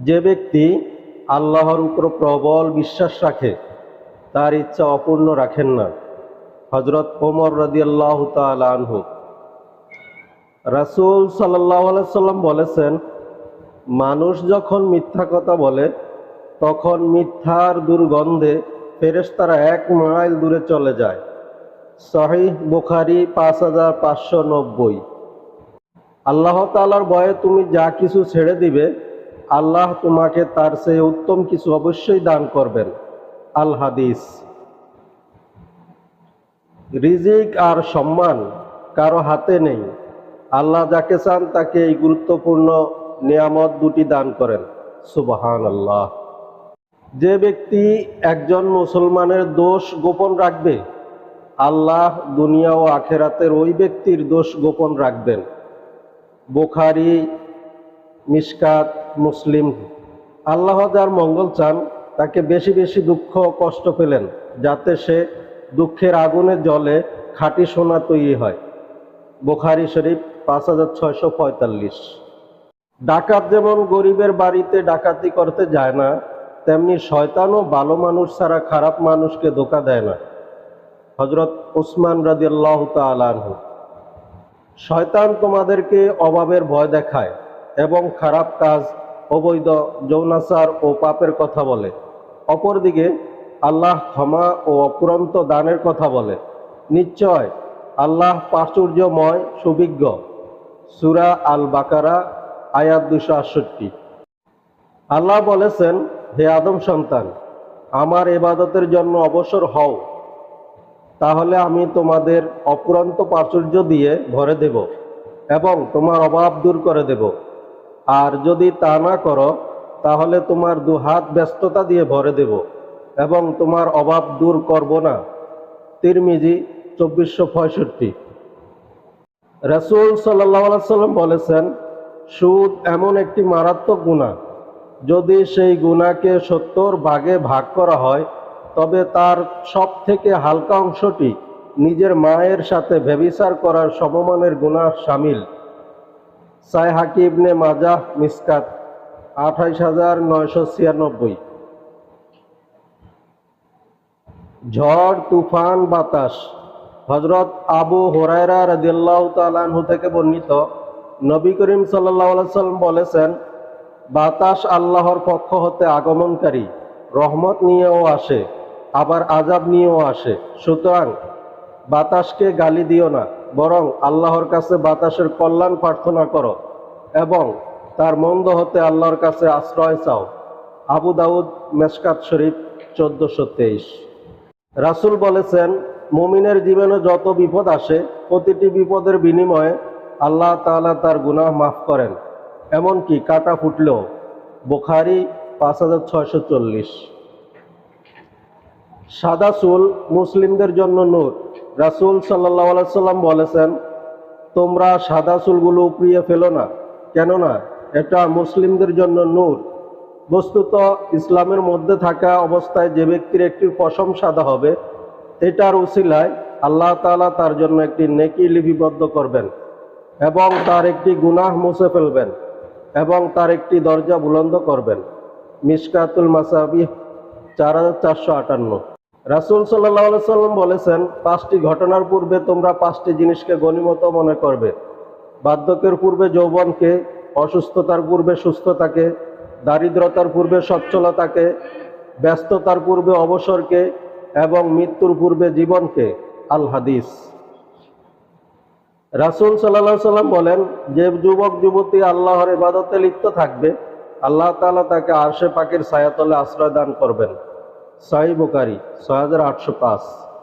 যে ব্যক্তি আল্লাহর উপর প্রবল বিশ্বাস রাখে, তার ইচ্ছা অপূর্ণ রাখেন না। হজরত ওমর রদিয়াল্লাহ আনহু। রাসূল সাল্লাহ সাল্লাম বলেছেন, মানুষ যখন মিথ্যা কথা বলে, তখন মিথ্যার দুর্গন্ধে ফেরেশতারা এক মাইল দূরে চলে যায়। সহিহ বুখারি পাঁচ হাজার পাঁচশো নব্বই। আল্লাহ তালার ভয়ে তুমি যা কিছু ছেড়ে দিবে আল্লাহ তোমাকে তার চেয়ে উত্তম কিছু অবশ্যই দান করবেন। আল হাদিস। রিজিক আর সম্মান কারও হাতে নেই। আল্লাহ যাকে চান তাকে এই গুরুত্বপূর্ণ নিয়ামত দুটি দান করেন। সুবাহান আল্লাহ যে ব্যক্তি একজন মুসলমানের দোষ গোপন রাখবে, আল্লাহ দুনিয়া ও আখেরাতের ওই ব্যক্তির দোষ গোপন রাখবেন। বোখারি মিসকাত মুসলিম। আল্লাহ যার মঙ্গল চান, তাকে বেশি বেশি দুঃখ কষ্ট পেলেন, যাতে সে দুঃখের আগুনে জলে খাঁটি সোনা তৈরি হয়। বোখারি শরীফ পাঁচ হাজার ছয়শো পঁয়তাল্লিশ। ডাকাত যেমন গরিবের বাড়িতে ডাকাতি করতে যায় না, তেমনি শয়তানও ভালো মানুষ ছাড়া খারাপ মানুষকে ধোকা দেয় না। হজরত উসমান রাদিয়াল্লাহ তালানহু শয়তান তোমাদেরকে অভাবের ভয় দেখায় এবং খারাপ কাজ অবৈধ যৌনাচার ও পাপের কথা বলে। অপরদিকে আল্লাহ ক্ষমা ও অপুরন্ত দানের কথা বলে। নিশ্চয় আল্লাহ প্রাচুর্যময় সুবিজ্ঞ। সুরা আল বাকারা আয়াত দুশো আটষট্টি। আল্লাহ বলেছেন, হে আদম সন্তান, আমার এবাদতের জন্য অবসর হও। তাহলে আমি তোমাদের অপুরন্ত প্রাচুর্য দিয়ে ভরে দেব এবং তোমার অভাব দূর করে দেব। আর যদি তা না করো, তাহলে তোমার দু হাত ব্যস্ততা দিয়ে ভরে দেব এবং তোমার অভাব দূর করব না। তিরমিজি চব্বিশশো পঁয়ষট্টি। রসুল সাল্লাহ সাল্লাম বলেছেন, সুদ এমন একটি মারাত্মক গুণা যদি সেই গুণাকে সত্তর ভাগে ভাগ করা হয়, তবে তার সব থেকে হালকা অংশটি নিজের মায়ের সাথে ব্যবিচার করার সমমানের গুণা সামিল। সাই হাকিবনে মাজাহ মিসকাত, আঠাইশ হাজার নয়শো ছিয়ানব্বই। ঝড়, তুফান, বাতাস। হজরত আবু হোরায়রা রদিয়াল্লাহ তালাহু থেকে বর্ণিত নবী করিম সাল্লাহ সাল্লাম বলেছেন, বাতাস আল্লাহর পক্ষ হতে আগমনকারী রহমত নিয়েও আসে, আবার আজাব নিয়েও আসে। সুতরাং বাতাসকে গালি দিও না, বরং আল্লাহর কাছে বাতাসের কল্যাণ প্রার্থনা করো এবং তার মন্দ হতে আল্লাহর কাছে আশ্রয় চাও। আবু দাউদ মেসকাত শরীফ চোদ্দশো তেইশ। রাসুল বলেছেন, মুমিনের জীবনে যত বিপদ আসে, প্রতিটি বিপদের বিনিময়ে আল্লাহ তাআলা তার গুনাহ মাফ করেন। এমনকি কাটা ফুটলেও। বোখারি পাঁচ হাজার ছয়শো চল্লিশ। সাদা চুল মুসলিমদের জন্য নূর। রাসুল সাল্লাম বলেছেন, তোমরা সাদা চুলগুলো উপড়িয়ে ফেলো না। কেননা এটা মুসলিমদের জন্য নূর। বস্তুত ইসলামের মধ্যে থাকা অবস্থায় যে ব্যক্তির একটি পশম সাদা হবে, এটার উসিলায় আল্লাহ তাআলা তার জন্য একটি নেকি লিপিবদ্ধ করবেন এবং তার একটি গুনাহ মুছে ফেলবেন এবং তার একটি দরজা বুলন্দ করবেন। মিসকাতুল মাসাবি চার হাজার চারশো আটান্ন। রাসুল সাল্লাহ সাল্লাম বলেছেন, পাঁচটি ঘটনার পূর্বে তোমরা পাঁচটি জিনিসকে গণিমত মনে করবে। বার্ধক্যের পূর্বে যৌবনকে, অসুস্থতার পূর্বে সুস্থতাকে, দারিদ্রতার পূর্বে সচ্ছলতাকে, ব্যস্ততার পূর্বে অবসরকে এবং মৃত্যুর পূর্বে জীবনকে। আল হাদিস। রাসুল সাল্লাহ সাল্লাম বলেন, যে যুবক, যুবতী আল্লাহর ইবাদতে লিপ্ত থাকবে, আল্লাহ তাআলা তাকে আরশে পাকের ছায়াতলে আশ্রয় দান করবেন। সাহি বুকারি ছয় হাজার আটশো পাঁচ